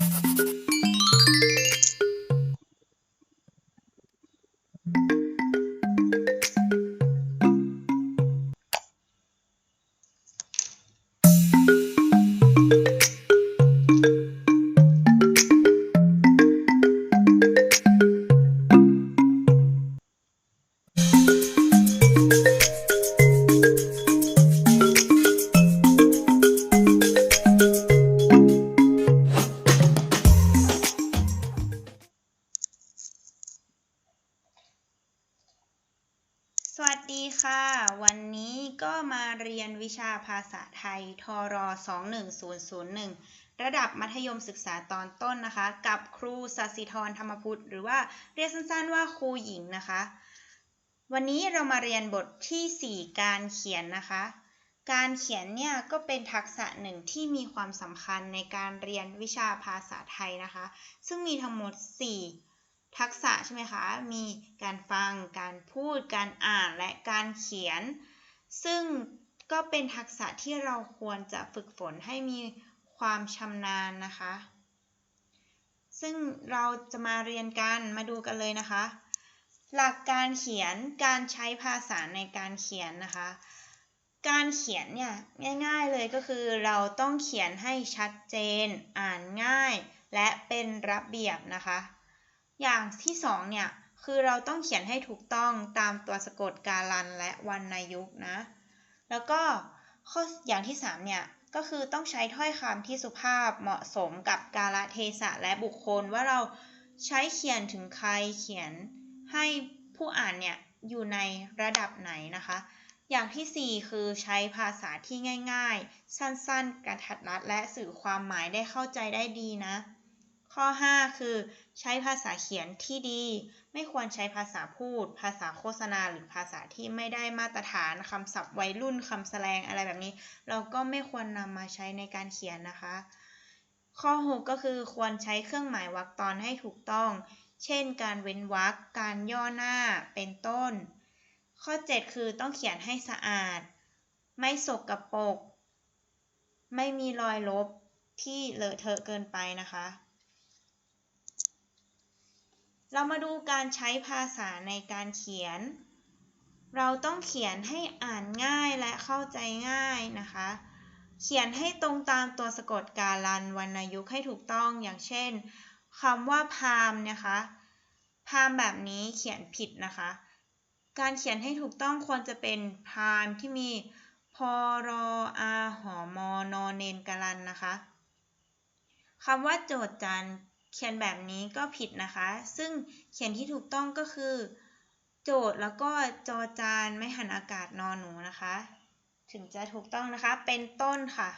ส ศึกษาตอนต้นนะคะ กับครูสัสิธรธรรมพุทธหรือว่าเรียกสั้นๆว่าครูหญิงนะคะ วันนี้เรามาเรียนบทที่ 4 การเขียนนะคะ การเขียนเนี่ยก็เป็นทักษะหนึ่งที่มีความสำคัญในการเรียนวิชาภาษาไทยนะคะ ซึ่งมีทั้งหมด 4 ทักษะใช่ไหมคะ มีการฟัง การพูด การอ่าน และการเขียน ซึ่งก็เป็นทักษะที่เราควรจะฝึกฝนให้มี ความชำนาญนะคะ ซึ่งเราจะมาเรียนกันมาดูกันเลยนะคะ หลักการเขียนการใช้ภาษาในการเขียนนะคะ การเขียนเนี่ยง่ายๆเลยก็คือเราต้องเขียนให้ชัดเจน อ่านง่าย และเป็นระเบียบนะคะ อย่างที่สองเนี่ยคือเราต้องเขียนให้ถูกต้องตามตัวสะกดการันและวรรณยุกต์นะ แล้วก็ข้ออย่างที่สามเนี่ย ก็คือต้องใช้ถ้อยคำที่สุภาพเหมาะสมกับกาลเทศะและบุคคลว่าเราใช้เขียนถึงใครเขียนให้ผู้อ่านเนี่ยอยู่ในระดับไหนนะคะ อย่างที่ 4 คือใช้ภาษาที่ง่าย ๆ สั้นๆ กระทัดรัดและสื่อความหมายได้เข้าใจได้ดีนะ ข้อ 5 คือ ใช้ภาษาเขียนที่ดี ไม่ควรใช้ภาษาพูด ภาษาโฆษณาหรือภาษาที่ไม่ได้มาตรฐานคำศัพท์วัยรุ่นคำแสลงอะไรแบบนี้ เราก็ไม่ควรนำมาใช้ในการเขียนนะคะ ข้อ 6 ก็คือควรใช้เครื่องหมายวรรคตอนให้ถูกต้อง เช่น การเว้นวรรคการย่อหน้าเป็นต้น ข้อ 7 คือต้องเขียนให้สะอาด ไม่สกปรกไม่มีรอยลบที่เลอะเทอะเกินไปนะคะ เรามาดูการใช้ภาษาในการเขียน เราต้องเขียนให้อ่านง่ายและเข้าใจง่ายนะคะ เขียนให้ตรงตามตัวสะกดการันวรรณยุกต์ให้ถูกต้องอย่างเช่นคำว่าพามนะคะ พามแบบนี้เขียนผิดนะคะ การเขียนให้ถูกต้องควรจะเป็นพามที่มีพอรออาหอมอนอเนนการันนะคะคำว่าโจทย์จันท เขียนแบบนี้ก็ผิดนะคะ ซึ่งเขียนที่ถูกต้องก็คือ โจทย์แล้วก็จอจานไม่หันอากาศนอนหนูนะคะ ถึงจะถูกต้องนะคะ เป็นต้นค่ะ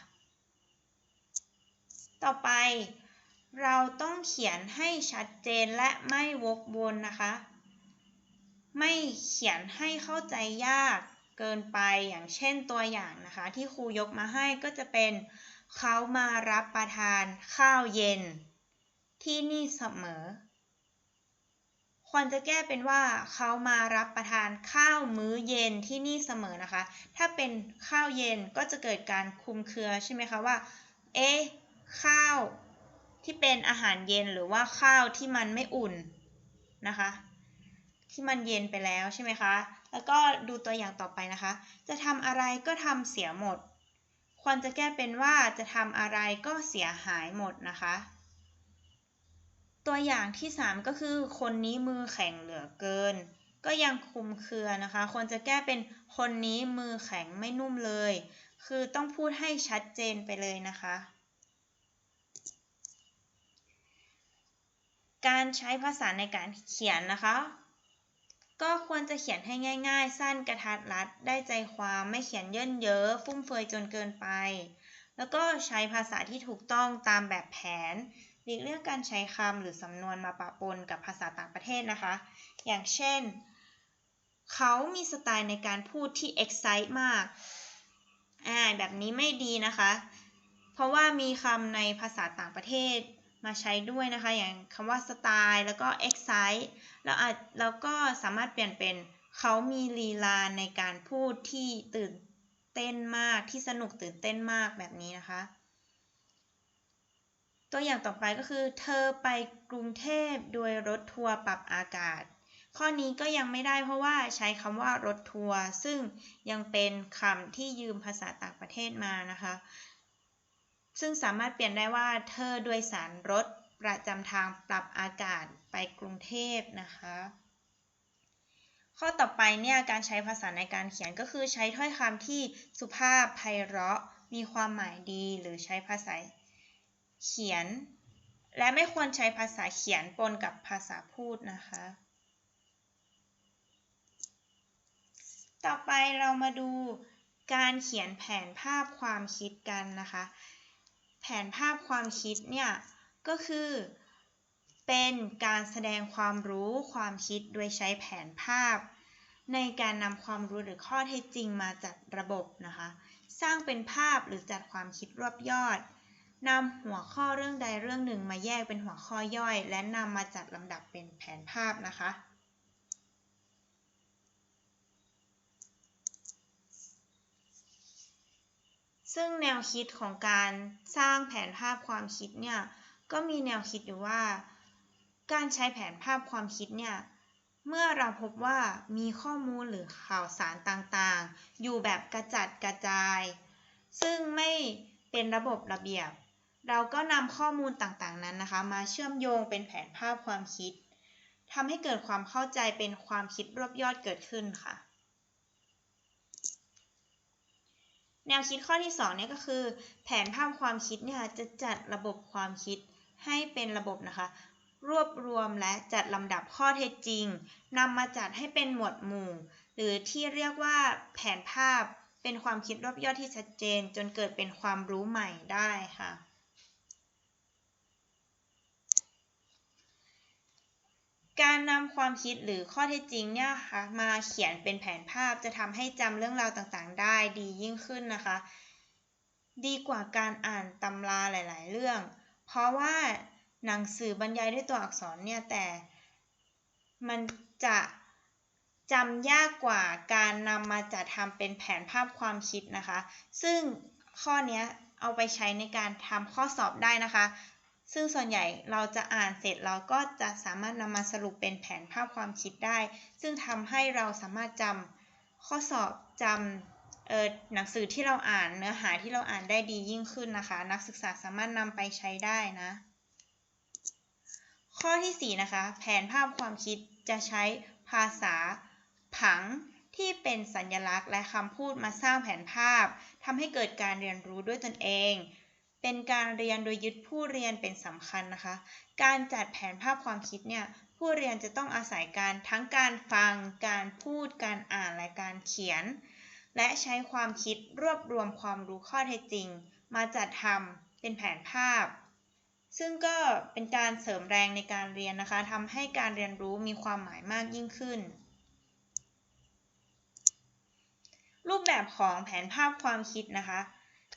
ต่อไปเราต้องเขียนให้ชัดเจนและไม่วกวนนะคะ ไม่เขียนให้เข้าใจยากเกินไปอย่างเช่นตัวอย่างนะคะ ที่ครูยกมาให้ก็จะเป็นเขามารับประทานข้าวเย็น ที่นี่เสมอ ควรจะแก้เป็นว่าเขามารับประทานข้าวมื้อเย็นที่นี่เสมอนะคะ ถ้าเป็นข้าวเย็นก็จะเกิดการคุมเครือใช่ไหมคะว่า เอ๊ะข้าวที่เป็นอาหารเย็นหรือว่าข้าวที่มันไม่อุ่นนะคะ ที่มันเย็นไปแล้วใช่ไหมคะ แล้วก็ดูตัวอย่างต่อไปนะคะ จะทำอะไรก็ทำเสียหมด ควรจะแก้เป็นว่าจะทำอะไรก็เสียหายหมดนะคะ ตัวอย่างที่ 3 ก็คือคนนี้มือแข็งเหลือเกิน ก็ยังคุมเครือนะคะ ควรจะแก้เป็นคนนี้มือแข็งไม่นุ่มเลย คือต้องพูดให้ชัดเจนไปเลยนะคะ การใช้ภาษาในการเขียนนะคะ ก็ควรจะเขียนให้ง่าย ๆ สั้นกระทัดรัดได้ใจความไม่เขียนเยินเยอะฟุ่มเฟือยจนเกินไป แล้วก็ใช้ภาษาที่ถูกต้องตามแบบแผน หลีกเลี่ยงการใช้คำหรือสำนวนมาปะปนกับภาษาต่างประเทศนะคะ อย่างเช่น เขามีสไตล์ในการพูดที่ excite มาก อ่า แบบนี้ไม่ดีนะคะ เพราะว่ามีคำในภาษาต่างประเทศมาใช้ด้วยนะคะ อย่างคำว่าสไตล์แล้วก็ excite แล้วอาจแล้วก็สามารถเปลี่ยนเป็น เขามีลีลาในการพูดที่ตื่นเต้นมาก ที่สนุกตื่นเต้นมากแบบนี้นะคะ ตัวอย่างต่อไปก็คือ เธอไปกรุงเทพโดยรถทัวร์ปรับอากาศ ข้อนี้ก็ยังไม่ได้เพราะว่าใช้คำว่ารถทัวร์ซึ่งยังเป็นคำที่ยืมภาษาต่างประเทศมานะคะ ซึ่งสามารถเปลี่ยนได้ว่า เธอโดยสารรถประจำทางปรับอากาศไปกรุงเทพนะคะ ข้อต่อไปเนี่ยการใช้ภาษาในการเขียนก็คือใช้ถ้อยคำที่สุภาพไพเราะ มีความหมายดีหรือใช้ภาษา เขียน และไม่ควรใช้ภาษาเขียนปนกับภาษาพูดนะคะ ต่อไปเรามาดูการเขียนแผนภาพความคิดกันนะคะ แผนภาพความคิดเนี่ยก็คือเป็นการแสดงความรู้ความคิดโดยใช้แผนภาพ ในการนำความรู้หรือข้อเท็จจริงมาจัดระบบนะคะ สร้างเป็นภาพหรือจัดความคิดรวบยอด นำหัวข้อเรื่องใดเรื่องหนึ่งมาแยกเป็นหัวข้อย่อย และนำมาจัดลำดับเป็นแผนภาพนะคะ ซึ่งแนวคิดของการสร้างแผนภาพความคิดเนี่ย ก็มีแนวคิดอยู่ว่า การใช้แผนภาพความคิดเนี่ยเมื่อเราพบว่ามีข้อมูลหรือข่าวสารต่างๆ อยู่แบบกระจัดกระจาย ซึ่งไม่เป็นระบบระเบียบ เราก็นำข้อมูลต่างๆนั้นนะคะ มาเชื่อมโยงเป็นแผนภาพความคิดทำให้เกิดความเข้าใจเป็นความคิดรวบยอดเกิดขึ้นค่ะ แนวคิดข้อที่2เนี่ยก็คือ แผนภาพความคิดเนี่ยจะจัดระบบความคิดให้เป็นระบบนะคะ รวบรวมและจัดลำดับข้อเท็จจริงนำมาจัดให้เป็นหมวดหมู่ หรือที่เรียกว่าแผนภาพเป็นความคิดรวบยอดที่ชัดเจน จนเกิดเป็นความรู้ใหม่ได้ค่ะ การนำความคิดหรือข้อเท็จจริงเนี่ยค่ะมาเขียนเป็นแผนภาพจะทำให้จำเรื่องราวต่างๆ ได้ดียิ่งขึ้นนะคะ ดีกว่าการอ่านตำราหลายๆ เรื่อง เพราะว่าหนังสือบรรยายด้วยตัวอักษรเนี่ยแต่ มันจะจำยากกว่าการนำมาจัดทำเป็นแผนภาพความคิดนะคะ ซึ่งข้อนี้เอาไปใช้ในการทำข้อสอบได้นะคะ ซึ่งส่วนใหญ่เราจะอ่านเสร็จเราก็จะสามารถนำมาสรุปเป็นแผนภาพความคิดได้ ซึ่งทำให้เราสามารถจำข้อสอบจำหนังสือที่เราอ่านเนื้อหาที่เราอ่านได้ดียิ่งขึ้นนะคะ นักศึกษาสามารถนำไปใช้ได้นะ ข้อที่ 4 นะคะ แผนภาพความคิดจะใช้ภาษาผังที่เป็นสัญลักษณ์และคำพูดมาสร้างแผนภาพทำให้เกิดการเรียนรู้ด้วยตนเอง เป็นการเรียนโดยยึดผู้เรียนเป็นสำคัญนะคะ การจัดแผนภาพความคิดเนี่ย ผู้เรียนจะต้องอาศัยการทั้งการฟัง การพูด การอ่าน และการเขียน และใช้ความคิดรวบรวมความรู้ข้อเท็จจริง มาจัดทำเป็นแผนภาพ ซึ่งก็เป็นการเสริมแรงในการเรียนนะคะทำให้การเรียนรู้มีความหมายมากยิ่งขึ้นรูปแบบของแผนภาพความคิดนะคะ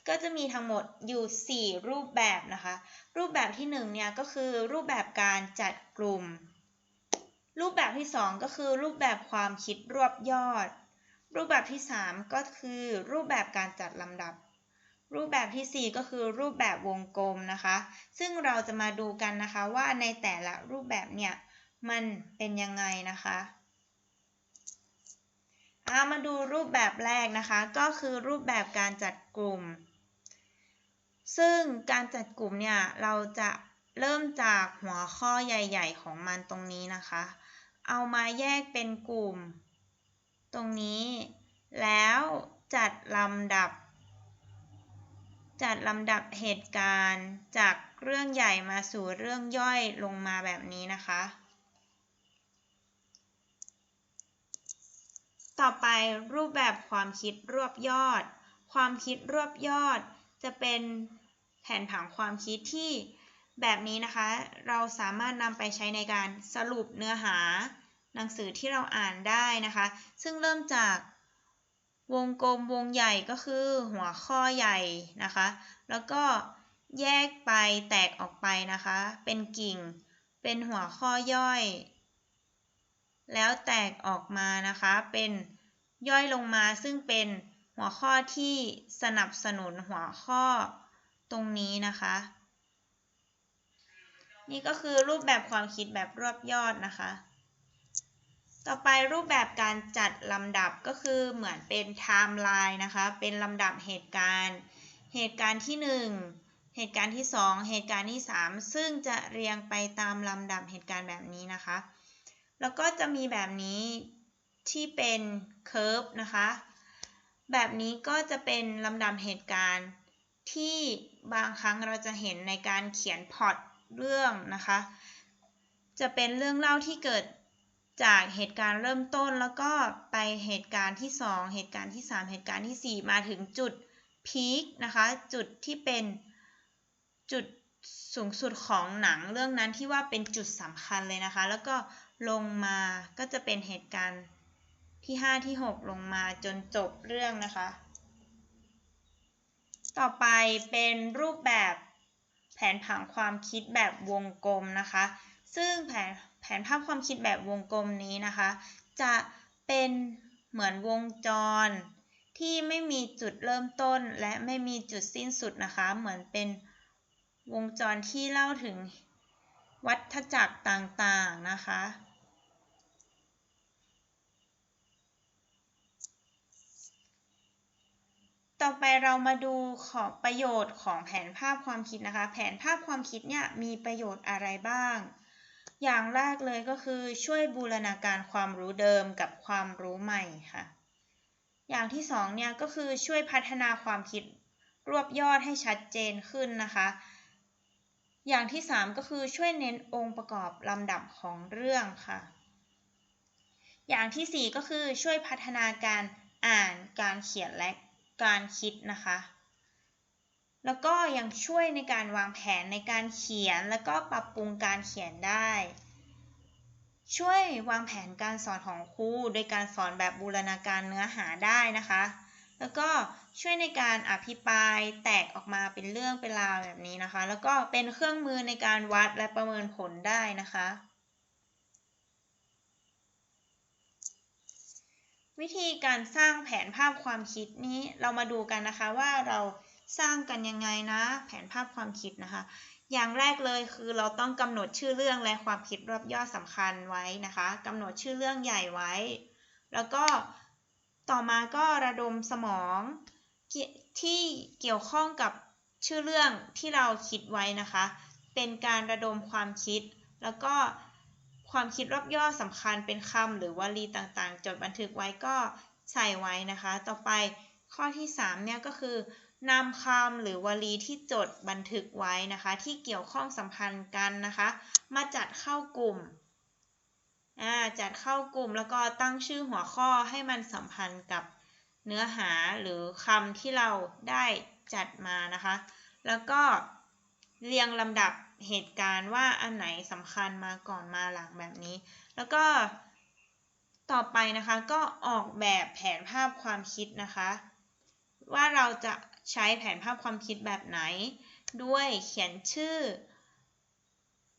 ก็จะมีทั้งหมดอยู่ 4 รูปแบบนะคะ รูปแบบที่1เนี่ยก็คือรูปแบบการจัดกลุ่ม รูปแบบที่ 2 ก็คือรูปแบบความคิดรวบยอด รูปแบบที่ 3 ก็คือรูปแบบการจัดลำดับ รูปแบบที่ 4 ก็คือรูปแบบวงกลมนะคะ ซึ่งเราจะมาดูกันนะคะว่าในแต่ละรูปแบบเนี่ยมันเป็นยังไงนะคะามาดูรูปแบบแรกนะคะ ก็คือรูปแบบการจัดกลุ่ม ซึ่งการจัดกลุ่มเนี่ย เราจะเริ่มจากหัวข้อใหญ่ ๆ ของมันตรงนี้นะคะ เอามาแยกเป็นกลุ่ม ตรงนี้ แล้วจัดลำดับ จัดลำดับเหตุการณ์จากเรื่องใหญ่มาสู่เรื่องย่อยลงมาแบบนี้นะคะ ต่อไปรูปแบบความคิดรวบยอด ความคิดรวบยอด จะเป็นแผนผังความคิดที่แบบนี้นะคะ เราสามารถนำไปใช้ในการสรุปเนื้อหาหนังสือที่เราอ่านได้นะคะ ซึ่งเริ่มจากวงกลมวงใหญ่ก็คือหัวข้อใหญ่นะคะ แล้วก็แยกไปแตกออกไปนะคะ เป็นกิ่ง เป็นหัวข้อย่อย แล้วแตกออกมานะคะ เป็นย่อยลงมาซึ่งเป็น หัวข้อที่สนับสนุนหัวข้อตรงนี้นะคะ นี่ก็คือรูปแบบความคิดแบบรวบยอดนะคะ ต่อไปรูปแบบการจัดลำดับก็คือเหมือนเป็นไทม์ไลน์นะคะ เป็นลำดับเหตุการณ์ เหตุการณ์ที่ 1 เหตุการณ์ที่ 2 เหตุการณ์ที่ 3 ซึ่งจะเรียงไปตามลำดับเหตุการณ์แบบนี้นะคะ แล้วก็จะมีแบบนี้ที่เป็นเคอร์ฟนะคะ แบบนี้ก็จะเป็นลำดับเหตุการณ์ที่บางครั้งเราจะเห็นในการเขียนพอตเรื่องนะคะ จะเป็นเรื่องเล่าที่เกิดจากเหตุการณ์เริ่มต้นแล้วก็ไปเหตุการณ์ที่ 2 เหตุการณ์ที่ 3 เหตุการณ์ที่ 4 มาถึงจุดพีคนะคะ จุดที่เป็นจุดสูงสุดของหนังเรื่องนั้นที่ว่าเป็นจุดสำคัญเลยนะคะ แล้วก็ลงมาก็จะเป็นเหตุการณ์ ที่ 5 ที่ 6 ลงมาจนจบเรื่องนะคะ ต่อไปเป็นรูปแบบแผนผังความคิดแบบวงกลมนะคะ ซึ่งแผนแผนภาพความคิดแบบวงกลมนี้นะคะ จะเป็นเหมือนวงจรที่ไม่มีจุดเริ่มต้นและไม่มีจุดสิ้นสุดนะคะ เหมือนเป็นวงจรที่เล่าถึงวัฏจักรต่างๆนะคะ ต่อไปเรามาดูของประโยชน์ของแผนภาพความคิดนะคะ แผนภาพความคิดเนี่ยมีประโยชน์อะไรบ้าง อย่างแรกเลยก็คือช่วยบูรณาการความรู้เดิมกับความรู้ใหม่ค่ะ อย่างที่สองเนี่ยก็คือช่วยพัฒนาความคิดรวบยอดให้ชัดเจนขึ้นนะคะ อย่างที่สามก็คือช่วยเน้นองค์ประกอบลำดับของเรื่องค่ะ อย่างที่สี่ก็คือช่วยพัฒนาการอ่านการเขียนและ การคิดนะคะ แล้วก็ยังช่วยในการวางแผนในการเขียน แล้วก็ปรับปรุงการเขียนได้ ช่วยวางแผนการสอนของครูโดยการสอนแบบบูรณาการเนื้อหาได้นะคะ แล้วก็ช่วยในการอภิปรายแตกออกมาเป็นเรื่องเป็นราวแบบนี้นะคะ แล้วก็เป็นเครื่องมือในการวัดและประเมินผลได้นะคะ วิธีการสร้างแผนภาพความคิดนี้เรามาดูกันนะคะว่าเราสร้างกันยังไงนะ แผนภาพความคิดนะคะ อย่างแรกเลยคือเราต้องกำหนดชื่อเรื่องและความคิดรวบยอดสำคัญไว้นะคะกำหนดชื่อเรื่องใหญ่ไว้ แล้วก็ต่อมาก็ระดมสมองที่เกี่ยวข้องกับชื่อเรื่องที่เราคิดไว้นะคะ เป็นการระดมความคิด แล้วก็ ความคิดรอบย่อสำคัญเป็นคำหรือวลีต่างๆ จดบันทึกไว้ก็ใส่ไว้นะคะ ต่อไปข้อที่3เนี่ยก็คือนำคำหรือวลีที่จดบันทึกไว้นะคะ ที่เกี่ยวข้องสัมพันธ์กันนะคะ มาจัดเข้ากลุ่มจัดเข้ากลุ่มแล้วก็ตั้งชื่อหัวข้อให้มันสัมพันธ์กับเนื้อหาหรือคำที่เราได้จัดมานะคะ แล้วก็เรียงลำดับ เหตุการณ์ว่าอันไหนสำคัญมาก่อนมาหลังแบบนี้ แล้วก็ต่อไปนะคะก็ออกแบบแผนภาพความคิดนะคะ ว่าเราจะใช้แผนภาพความคิดแบบไหน ด้วยเขียนชื่อ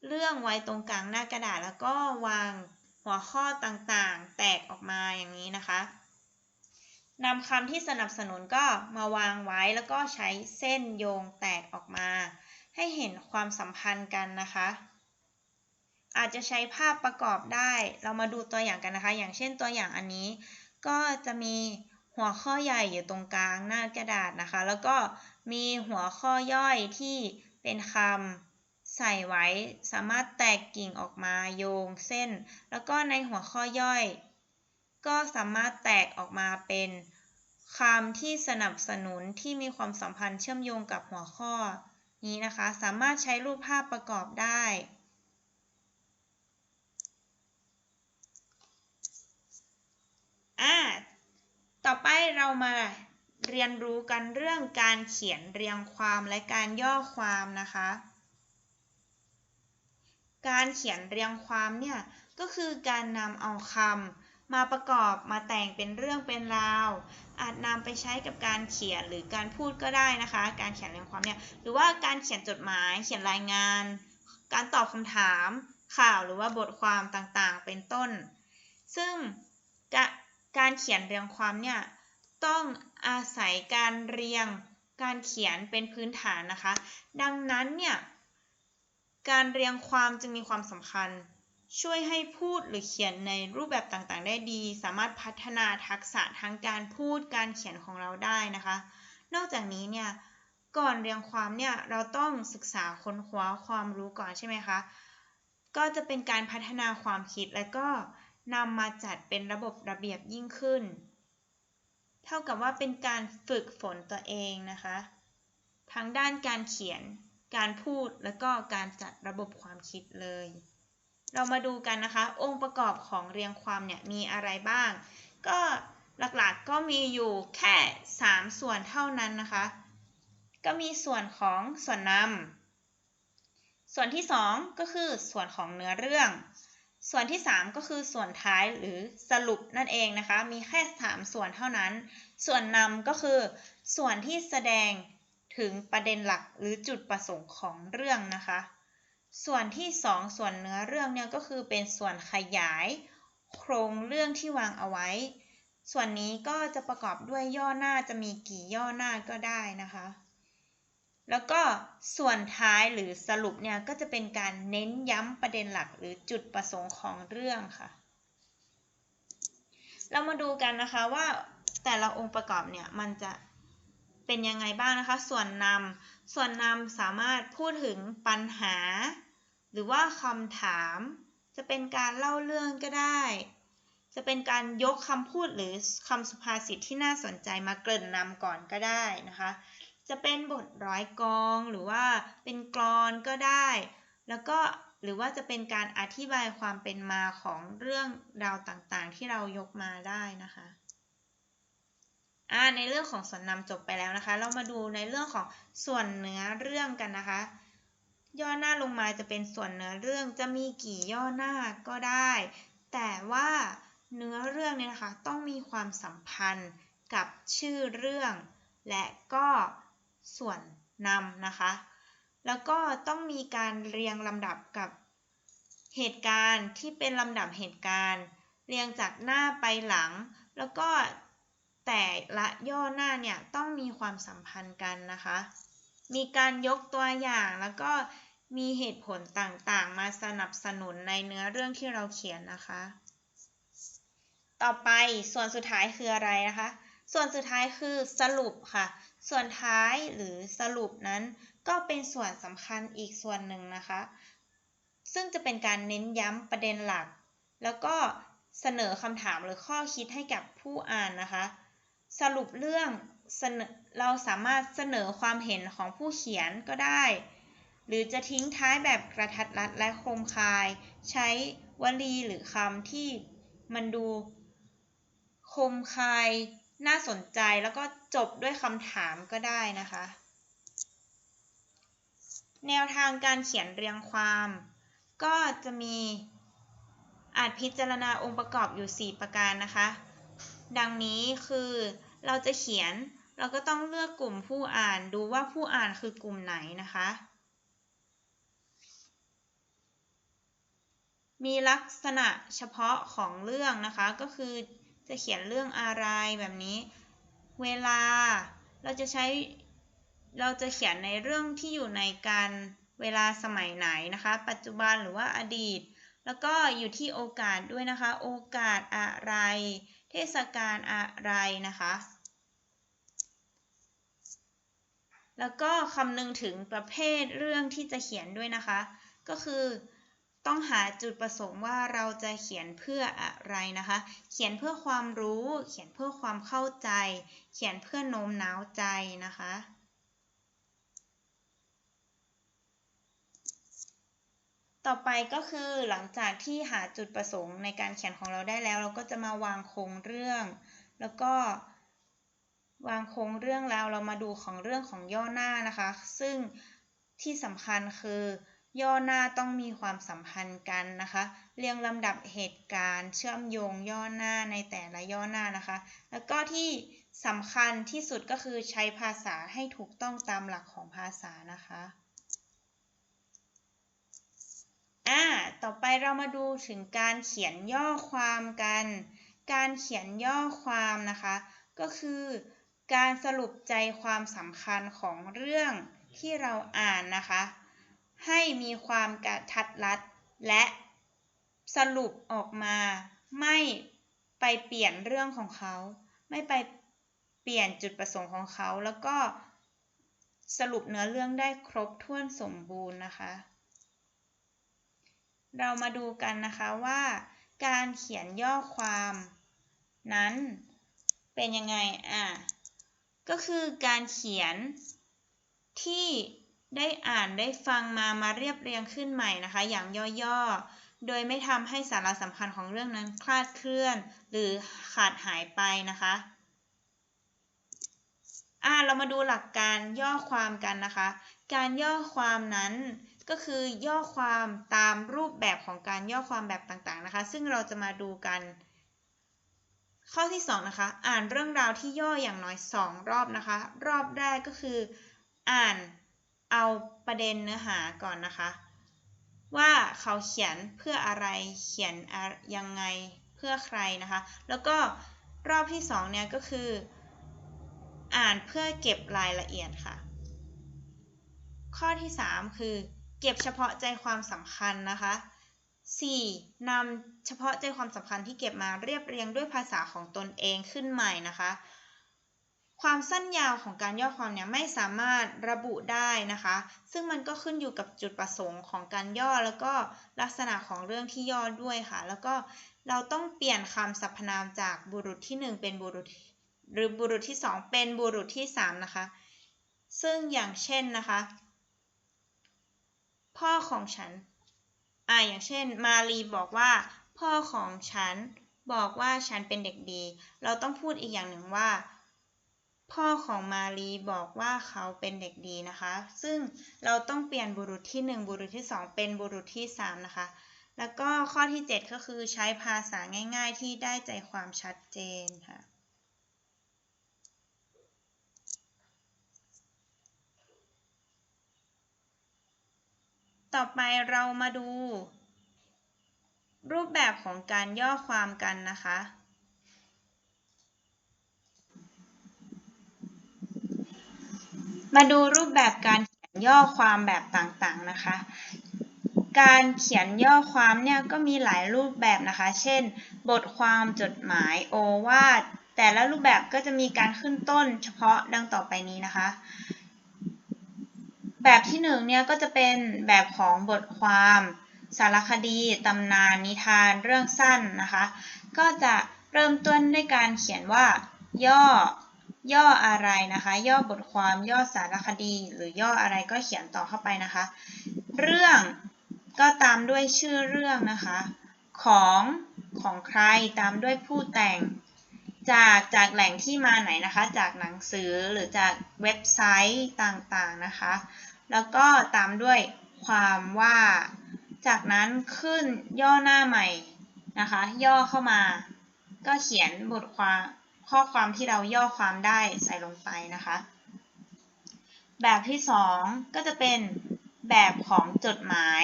เรื่องไว้ตรงกลางหน้ากระดาษ แล้วก็วางหัวข้อต่างๆ แตกออกมาอย่างนี้นะคะนำคำที่สนับสนุนก็มาวางไว้แล้วก็ใช้เส้นโยงแตกออกมา ให้เห็นความสัมพันธ์กันนะคะ อาจจะใช้ภาพประกอบได้ เรามาดูตัวอย่างกันนะคะ อย่างเช่นตัวอย่างอันนี้ ก็จะมีหัวข้อใหญ่อยู่ตรงกลางหน้ากระดาษนะคะ แล้วก็มีหัวข้อย่อยที่เป็นคำใส่ไว้สามารถแตกกิ่งออกมาโยงเส้น แล้วก็ในหัวข้อย่อย ก็สามารถแตกออกมาเป็นคำที่สนับสนุนที่มีความสัมพันธ์เชื่อมโยงกับหัวข้อ นี้นะคะ สามารถใช้รูปภาพประกอบได้ อ่า ต่อไปเรามาเรียนรู้กันเรื่องการเขียนเรียงความและการย่อความนะคะ การเขียนเรียงความเนี่ยก็คือการนำเอาคำมาประกอบมาแต่งเป็นเรื่องเป็นราว อาจนำไปใช้กับการเขียนหรือการพูดก็ได้นะคะ การเขียนเรียงความเนี่ยหรือว่าการเขียนจดหมายเขียนรายงาน การตอบคำถามข่าวหรือว่าบทความต่างๆ เป็นต้น ซึ่งการเขียนเรียงความเนี่ยต้องอาศัยการเรียงการเขียนเป็นพื้นฐานนะคะ ดังนั้นเนี่ยการเรียงความจึงมีความสำคัญ ช่วยให้พูดหรือเขียนในรูปแบบต่างๆ ได้ดี สามารถพัฒนาทักษะทั้งการพูดการเขียนของเราได้นะคะ นอกจากนี้เนี่ยก่อนเรียงความเนี่ยเราต้องศึกษาค้นคว้าความรู้ก่อนใช่ไหมคะ ก็จะเป็นการพัฒนาความคิดและก็นำมาจัดเป็นระบบระเบียบยิ่งขึ้น เท่ากับว่าเป็นการฝึกฝนตัวเองนะคะ ทั้งด้านการเขียน การพูดและก็การจัดระบบความคิดเลย เรามาดูกันนะคะ องค์ประกอบของเรียงความเนี่ยมีอะไรบ้าง ก็หลักๆก็มีอยู่แค่ 3 ส่วนเท่านั้นนะคะ ก็มีส่วนของส่วนนำส่วนที่ 2 ก็คือส่วนของเนื้อเรื่อง ส่วนที่ 3 ก็คือส่วนท้ายหรือสรุปนั่นเองนะคะ มีแค่ 3 ส่วนเท่านั้น ส่วนนำก็คือส่วนที่แสดงถึงประเด็นหลักหรือจุดประสงค์ของเรื่องนะคะ ส่วนที่ 2 ส่วนเนื้อเรื่องเนี่ยก็คือเป็นส่วนขยาย โครงเรื่องที่วางเอาไว้ ส่วนนี้ก็จะประกอบด้วยย่อหน้าจะมีกี่ย่อหน้าก็ได้นะคะ แล้วก็ส่วนท้ายหรือสรุปเนี่ยก็จะเป็นการเน้นย้ำประเด็นหลักหรือจุดประสงค์ของเรื่องค่ะ เรามาดูกันนะคะว่าแต่ละองค์ประกอบเนี่ยมันจะเป็นยังไงบ้างนะคะ ส่วนนำส่วนนำสามารถพูดถึงปัญหา รือว่าคำถาม จะเป็นการเล่าเรื่องก็ได้ จะเป็นการยกคำพูดหรือคำสุภาษิตที่น่าสนใจมาเกริ่นนำก่อนก็ได้นะคะ จะเป็นบทร้อยกองหรือว่าเป็นกรอนก็ได้ แล้วก็หรือว่าจะเป็นการอธิบายความเป็นมาของเรื่องราวต่างๆ ที่เรายกมาได้นะคะอ่าในเรื่องของส่วนนำจบไปแล้วนะคะ เรามาดูในเรื่องของส่วนเนื้อเรื่องกันนะคะ ย่อหน้าลงมาจะเป็นส่วนเนื้อเรื่องจะมีกี่ย่อหน้าก็ได้ แต่ว่าเนื้อเรื่องเนี่ยนะคะต้องมีความสัมพันธ์กับชื่อเรื่อง และก็ส่วนนำนะคะ แล้วก็ต้องมีการเรียงลำดับกับเหตุการณ์ที่เป็นลำดับเหตุการณ์ เรียงจากหน้าไปหลัง แล้วก็แต่ละย่อหน้าเนี่ยต้องมีความสัมพันธ์กันนะคะ มีการยกตัวอย่างแล้วก็ มีเหตุผลต่างๆ มาสนับสนุนในเนื้อเรื่องที่เราเขียนนะคะ ต่อไปส่วนสุดท้ายคืออะไรนะคะ ส่วนสุดท้ายคือสรุปค่ะ ส่วนท้ายหรือสรุปนั้น ก็เป็นส่วนสำคัญอีกส่วนหนึ่งนะคะ ซึ่งจะเป็นการเน้นย้ำประเด็นหลัก แล้วก็เสนอคำถามหรือข้อคิดให้กับผู้อ่านนะคะ สรุปเรื่องเราสามารถเสนอความเห็นของผู้เขียนก็ได้ หรือจะทิ้งท้ายแบบกระทัดรัดและคมคาย ใช้วลีหรือคำที่มันดูคมคายน่าสนใจแล้วก็จบด้วยคำถามก็ได้นะคะ แนวทางการเขียนเรียงความ ก็จะมีอาจพิจารณาองค์ประกอบอยู่ 4 ประการนะคะ ดังนี้คือเราจะเขียนเราก็ต้องเลือกกลุ่มผู้อ่านดูว่าผู้อ่านคือกลุ่มไหนนะคะ มีลักษณะเฉพาะของเรื่องนะคะ ก็คือจะเขียนเรื่องอะไรแบบนี้ เวลาเราจะใช้เราจะเขียนในเรื่องที่อยู่ในการเวลาสมัยไหนนะคะ ปัจจุบันหรือว่าอดีต แล้วก็อยู่ที่โอกาสด้วยนะคะ โอกาสอะไร เทศกาลอะไรนะคะ แล้วก็คำนึงถึงประเภทเรื่องที่จะเขียนด้วยนะคะ ก็คือ ต้องหาจุดประสงค์ว่าเราจะเขียนเพื่ออะไรนะคะ เขียนเพื่อความรู้ เขียนเพื่อความเข้าใจ เขียนเพื่อโน้มน้าวใจนะคะ ต่อไปก็คือหลังจากที่หาจุดประสงค์ในการเขียนของเราได้แล้ว เราก็จะมาวางโครงเรื่อง แล้วก็วางโครงเรื่องแล้วเรามาดูของเรื่องของย่อหน้านะคะ ซึ่งที่สำคัญคือ ย่อหน้าต้องมีความสัมพันธ์กันนะคะ เรียงลำดับเหตุการณ์ เชื่อมโยงย่อหน้าในแต่ละย่อหน้านะคะ แล้วก็ที่สำคัญที่สุดก็คือใช้ภาษาให้ถูกต้องตามหลักของภาษานะคะอ่าต่อไปเรามาดูถึงการเขียนย่อความกัน การเขียนย่อความนะคะ ก็คือการสรุปใจความสำคัญของเรื่องที่เราอ่านนะคะ ให้มีความกระทัดรัด และสรุปออกมาไม่ไปเปลี่ยนเรื่องของเขา ไม่ไปเปลี่ยนจุดประสงค์ของเขา แล้วก็สรุปเนื้อเรื่องได้ครบถ้วนสมบูรณ์นะคะ เรามาดูกันนะคะว่าการเขียนย่อความ นั้นเป็นยังไงอะก็คือการเขียนที่ ได้อ่านได้ฟังมามาเรียบเรียงขึ้นใหม่นะคะ อย่างย่อๆ โดยไม่ทำให้สาระสำคัญของเรื่องนั้นคลาดเคลื่อน หรือขาดหายไปนะคะอ่าเรามาดูหลักการย่อความกันนะคะ การย่อความนั้นก็คือย่อความตามรูปแบบของการย่อความแบบต่างๆนะคะ ซึ่งเราจะมาดูกัน ข้อที่2นะคะ อ่านเรื่องราวที่ย่ออย่างน้อย 2 รอบนะคะ รอบแรกก็คือ อ่าน เอาประเด็นเนื้อหาก่อนนะคะ ว่าเขาเขียนเพื่ออะไรเขียนยังไงเพื่อใครนะคะ แล้วก็รอบที่2เนี่ยก็คือ อ่านเพื่อเก็บรายละเอียดค่ะ ข้อที่ 3 คือ เก็บเฉพาะใจความสำคัญนะคะ 4. นำเฉพาะใจความสำคัญที่เก็บมาเรียบเรียงด้วยภาษาของตนเองขึ้นใหม่นะคะ ความสั้นยาวของการย่อความเนี่ยไม่สามารถระบุได้นะคะ ซึ่งมันก็ขึ้นอยู่กับจุดประสงค์ของการย่อแล้วก็ลักษณะของเรื่องที่ย่อด้วยค่ะ แล้วก็เราต้องเปลี่ยนคำสรรพนามจากบุรุษที่ 1 เป็นบุรุษ หรือบุรุษที่ 2 เป็นบุรุษที่ 3 นะคะ ซึ่งอย่างเช่นนะคะ พ่อของฉันอ่าอย่างเช่น มารีบอกว่า พ่อของฉันบอกว่าฉันเป็นเด็กดี เราต้องพูดอีกอย่างหนึ่งว่า พ่อของมารีบอกว่าเขาเป็นเด็กดีนะคะ ซึ่งเราต้องเปลี่ยนบุรุษที่ 1 บุรุษที่ 2 เป็นบุรุษที่ 3 นะคะ แล้วก็ข้อที่ 7 ก็คือใช้ภาษาง่าย ๆ ที่ได้ใจความชัดเจนค่ะต่อไปเรามาดู รูปแบบของการย่อความกันนะคะ มาดูรูปแบบการเขียนย่อความแบบต่างๆนะคะ การเขียนย่อความเนี่ยก็มีหลายรูปแบบนะคะ เช่น บทความจดหมายโอวาทแต่ละรูปแบบก็จะมีการขึ้นต้นเฉพาะดังต่อไปนี้นะคะ แบบที่หนึ่งเนี่ยก็จะเป็นแบบของบทความ สารคดี ตำนาน นิทาน เรื่องสั้นนะคะ ก็จะเริ่มต้นด้วยการเขียนว่า ย่อ ย่ออะไรนะคะ ย่อบทความย่อสารคดี หรือย่ออะไรก็เขียนต่อเข้าไปนะคะ เรื่องก็ตามด้วยชื่อเรื่องนะคะ ของของใครตามด้วยผู้แต่ง จากจากแหล่งที่มาไหนนะคะ จากหนังสือหรือจากเว็บไซต์ต่างๆนะคะ แล้วก็ตามด้วยความว่า จากนั้นขึ้นย่อหน้าใหม่นะคะ ย่อเข้ามา ก็เขียนบทความ ข้อความที่เราย่อความได้ใส่ลงไปนะคะ แบบที่ 2 ก็จะเป็นแบบของจดหมาย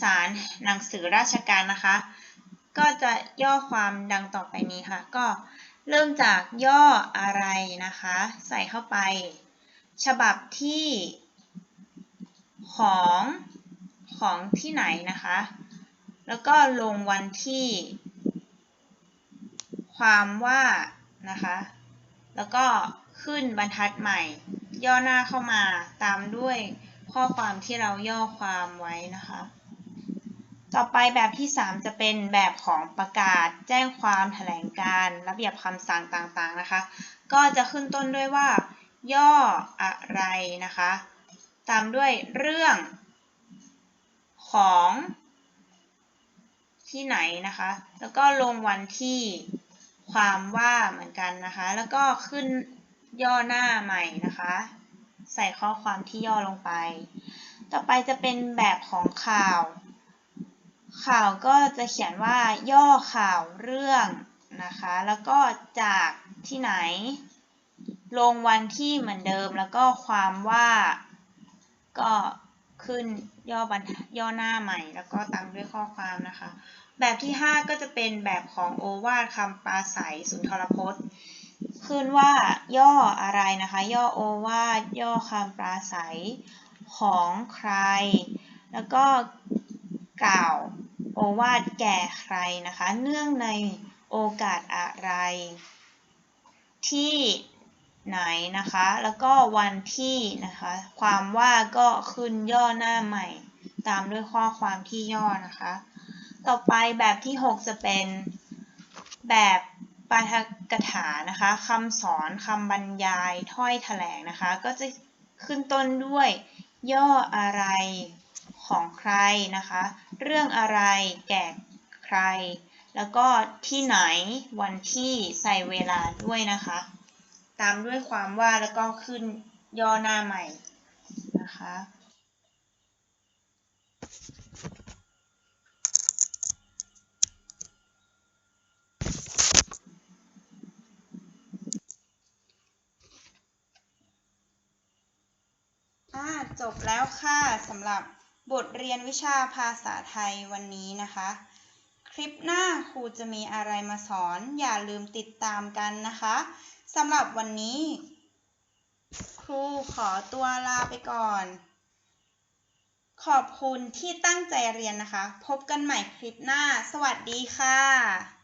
สารหนังสือราชการนะคะ ก็จะย่อความดังต่อไปนี้ค่ะ ก็เริ่มจากย่ออะไรนะคะ ใส่เข้าไป ฉบับที่ของของที่ไหนนะคะ แล้วก็ลงวันที่ ความว่า นะคะ แล้วก็ขึ้นบรรทัดใหม่ ย่อหน้าเข้ามาตามด้วยข้อความที่เราย่อความไว้นะคะ ต่อไปแบบที่ 3 จะเป็นแบบของประกาศ แจ้งความแถลงการ ระเบียบคำสั่งต่างๆนะคะ ก็จะขึ้นต้นด้วยว่า ย่ออะไรนะคะ ตามด้วยเรื่อง ของที่ไหนนะคะ แล้วก็ลงวันที่ ความว่าเหมือนกันนะคะ แล้วก็ขึ้นย่อหน้าใหม่นะคะ ใส่ข้อความที่ย่อลงไป ต่อไปจะเป็นแบบของข่าว ข่าวก็จะเขียนว่าย่อข่าวเรื่องนะคะ แล้วก็จากที่ไหน ลงวันที่เหมือนเดิม แล้วก็ความว่าก็ขึ้นย่อบรรย่อหน้าใหม่ แล้วก็ตามด้วยข้อความนะคะ แบบที่ 5 ก็จะเป็นแบบของโอวาทคำปราศัยสุนทรพจน์ ขึ้นว่าย่ออะไรนะคะ ย่อโอวาทย่อคำปราศัยของใคร แล้วก็กล่าวโอวาทแก่ใครนะคะ เนื่องในโอกาสอะไร ที่ไหนนะคะ แล้วก็วันที่นะคะ ความว่าก็ขึ้นย่อหน้าใหม่ ตามด้วยข้อความที่ย่อนะคะ ต่อไปแบบที่ 6 จะเป็นแบบปาฐกถานะคะคำสอนคำบรรยายถ้อยแถลงนะคะ ก็จะขึ้นต้นด้วยย่ออะไรของใครนะคะ เรื่องอะไรแก่ใคร แล้วก็ที่ไหนวันที่ใส่เวลาด้วยนะคะ ตามด้วยความว่าแล้วก็ขึ้นย่อหน้าใหม่นะคะ จบแล้วค่ะสำหรับบทเรียนวิชาภาษาไทยวันนี้นะคะ คลิปหน้าครูจะมีอะไรมาสอน อย่าลืมติดตามกันนะคะสำหรับวันนี้ ครูขอตัวลาไปก่อน ขอบคุณที่ตั้งใจเรียนนะคะ พบกันใหม่คลิปหน้า สวัสดีค่ะ